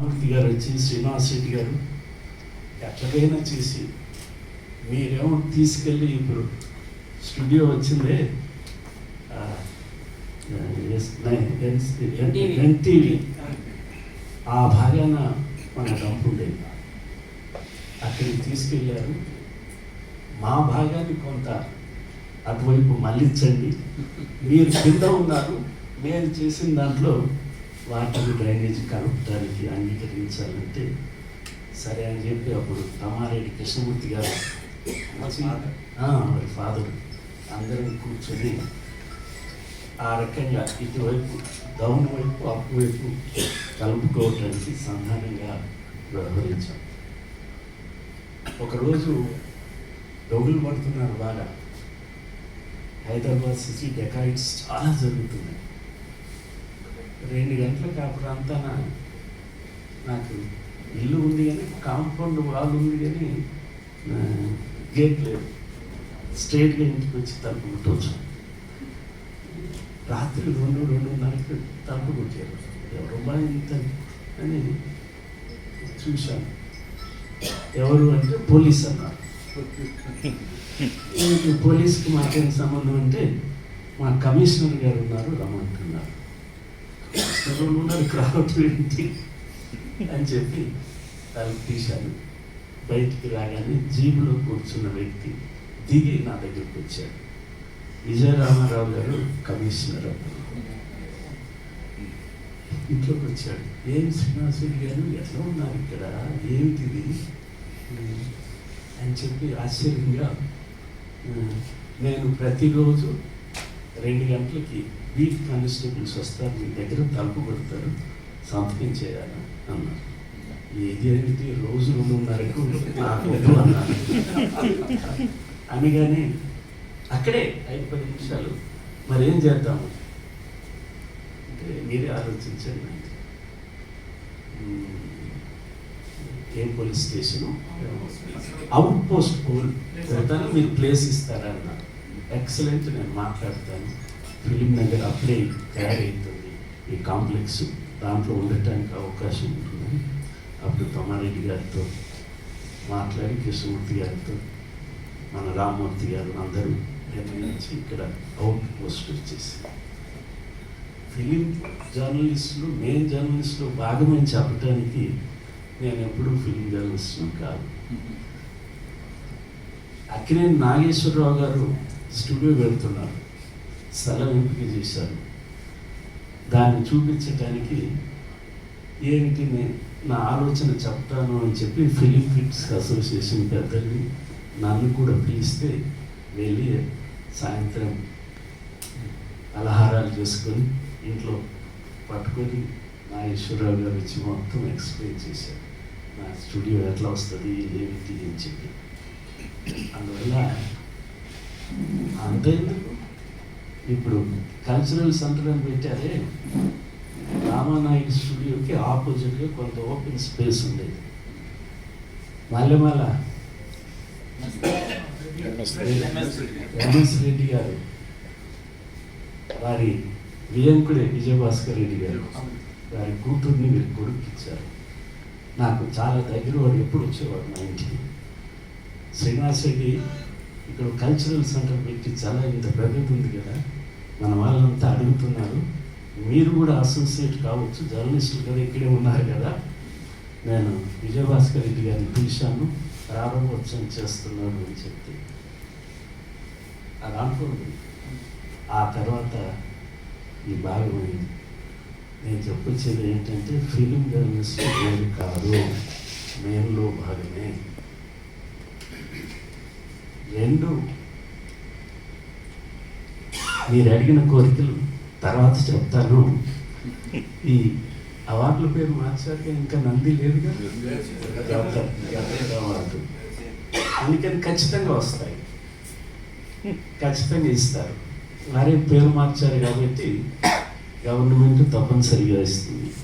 రామూర్తి గారు వచ్చి శ్రీనివాస్ రెడ్డి గారు ఎట్లాగైనా చేసి మీరేమో తీసుకెళ్ళి ఇప్పుడు స్టూడియో వచ్చిందే ఎన్టీవీ ఆ భాగాన మన డంప్ ఉండేది అక్కడికి తీసుకెళ్ళారు. మా భాగాన్ని కొంత అటువైపు మళ్ళించండి. మీరు కింద ఉన్నారు. నేను చేసిన దాంట్లో వాటర్ డ్రైనేజ్ కలపడానికి అంగీకరించాలంటే సరే అని చెప్పి అప్పుడు తమారెడ్డి కృష్ణమూర్తి గారు వారి ఫాదర్. అందరం కూర్చొని ఆ రకంగా ఇటువైపు డౌన్ వైపు అప్పు వైపు కలుపుకోవడానికి సంధానంగా వ్యవహరించాం. ఒకరోజు డొగులు పడుతున్నారు బాగా. హైదరాబాద్ సిటీ డెకాయిట్స్ చాలా జరుగుతున్నాయి. రెండు గంటలకు ఆ ప్రాంతాన నాకు ఇల్లు ఉంది కానీ కాంపౌండ్ వాల్ ఉంది కానీ గేట్ లేదు. స్ట్రైట్గా ఇంటికి వచ్చి తలుపు కొట్టవచ్చు రాత్రి రెండు రెండున్నరకి తలుపు కొట్టారు. ఎవరు ఇంత అని చూశాను. ఎవరు అంటే పోలీస్ అన్నారు. పోలీస్కి మాకేం సంబంధం అంటే మా కమిషనర్ గారు ఉన్నారు రమ్మంటున్నారు కమిషనర్ ఉన్నారు రావటం ఏంటి అని చెప్పి తలుపు తీశాను బయటికి రాగానే జీబులో కూర్చున్న వ్యక్తి దిగి నా దగ్గరికి వచ్చాడు. విజయరామారావు గారు కమిషనర్ అప్పుడు. ఇంట్లోకి వచ్చాడు. ఏం శ్రీనివాసుడు గారు? ఎట్లా ఉన్నారు ఇక్కడ? ఏమిటిది? అని చెప్పి ఆశ్చర్యంగా నేను ప్రతిరోజు రెండు గంటలకి బీట్ కానిస్టేబుల్స్ వస్తారు మీ దగ్గర తలుపు కొడతారు సంతకం చేయాలి అన్నారు. ఏది ఏమిటి రోజు రెండున్నరకు నాకు అన్నాను అనగానే అక్కడే ఐదు పది నిమిషాలు మరి ఏం చేద్దాము? అంటే మీరే ఆలోచించండి. అంటే "మ్మ్, ఏం పోలీస్ స్టేషను? అవుట్ పోస్ట్ పోల్ మీరు ప్లేస్ ఇస్తారా అన్నారు. ఎక్సలెంట్ నేను మాట్లాడతాను. ఫిలిం నగర్ అప్పుడే తయారవుతుంది ఈ కాంప్లెక్స్ దాంట్లో ఉండటానికి అవకాశం ఉంటుందని అప్పుడు తమ్మారెడ్డి గారితో మాట్లాడి కృష్ణమూర్తి గారితో మన రామ్మూర్తి గారు అందరూ నిర్ణయించి ఇక్కడ అవుట్ పోస్ట్ వచ్చేసి. ఫిలిం జర్నలిస్టులు మెయిన్ జర్నలిస్టులు భాగమని చెప్పడానికి నేను ఎప్పుడూ ఫిలిం జర్నలిస్ట్ను కాదు. అక్కినేని నాగేశ్వరరావు గారు స్టూడియో వెళ్తున్నారు స్థలం ఎంపిక చేశారు. దాన్ని చూపించడానికి ఏంటి నా ఆలోచన చెప్తాను అని చెప్పి ఫిలిం ఫిట్స్ అసోసియేషన్ పెద్దల్ని నన్ను కూడా పిలిస్తే వెళ్ళి సాయంత్రం అలహారాలు చేసుకొని ఇంట్లో పట్టుకొని నాగేశ్వరరావు గారు వచ్చి మొత్తం ఎక్స్ప్లెయిన్ చేశారు. నా స్టూడియో ఎట్లా వస్తుంది ఏమిటి అని చెప్పి. అందువల్ల అంతేందుకు ఇప్పుడు కల్చరల్ సెంటర్ అని పెట్టారే రామానాయుడు స్టూడియోకి ఆపోజిట్గా కొంత ఓపెన్ స్పేస్ ఉండేది. మల్లెమల. ఎంఎస్ రెడ్డి గారు. వారి వియంకుడే విజయభాస్కర్ రెడ్డి గారు. వారి కూతుర్ని మీరు కొడుకిచ్చారు. నాకు చాలా దగ్గర వాడు ఎప్పుడు వచ్చేవాడు మా ఇంటికి. శ్రీనివాస్ రెడ్డి ఇక్కడ కల్చరల్ సెంటర్ పెట్టి చాలా ఇంత ప్రగతి ఉంది కదా మన వాళ్ళంతా అడుగుతున్నారు. మీరు కూడా అసోసియేట్ కావచ్చు జర్నలిస్టులు కదా ఇక్కడే ఉన్నారు కదా. నేను విజయభాస్కర్ రెడ్డి గారిని పిలిచాను ప్రారంభోత్సవం చేస్తున్నాను అని చెప్తే అది అనుకోండి. ఆ తర్వాత ఈ భాగమైంది నేను చెప్పొచ్చేది ఏంటంటే ఫిలిం జర్నలిస్ట్ వేరు కాదు మేన్లో భాగమే. రెండు మీరు అడిగిన కోరికలు తర్వాత చెప్తాను. ఈ అవార్డుల పేరు మార్చాక ఇంకా నంది లేదుగా? జాతర, అందుకని ఖచ్చితంగా వస్తాయి. ఖచ్చితంగా ఇస్తారు. మరే పేరు మార్చారు కాబట్టి గవర్నమెంట్ తప్పనిసరిగా ఇస్తుంది.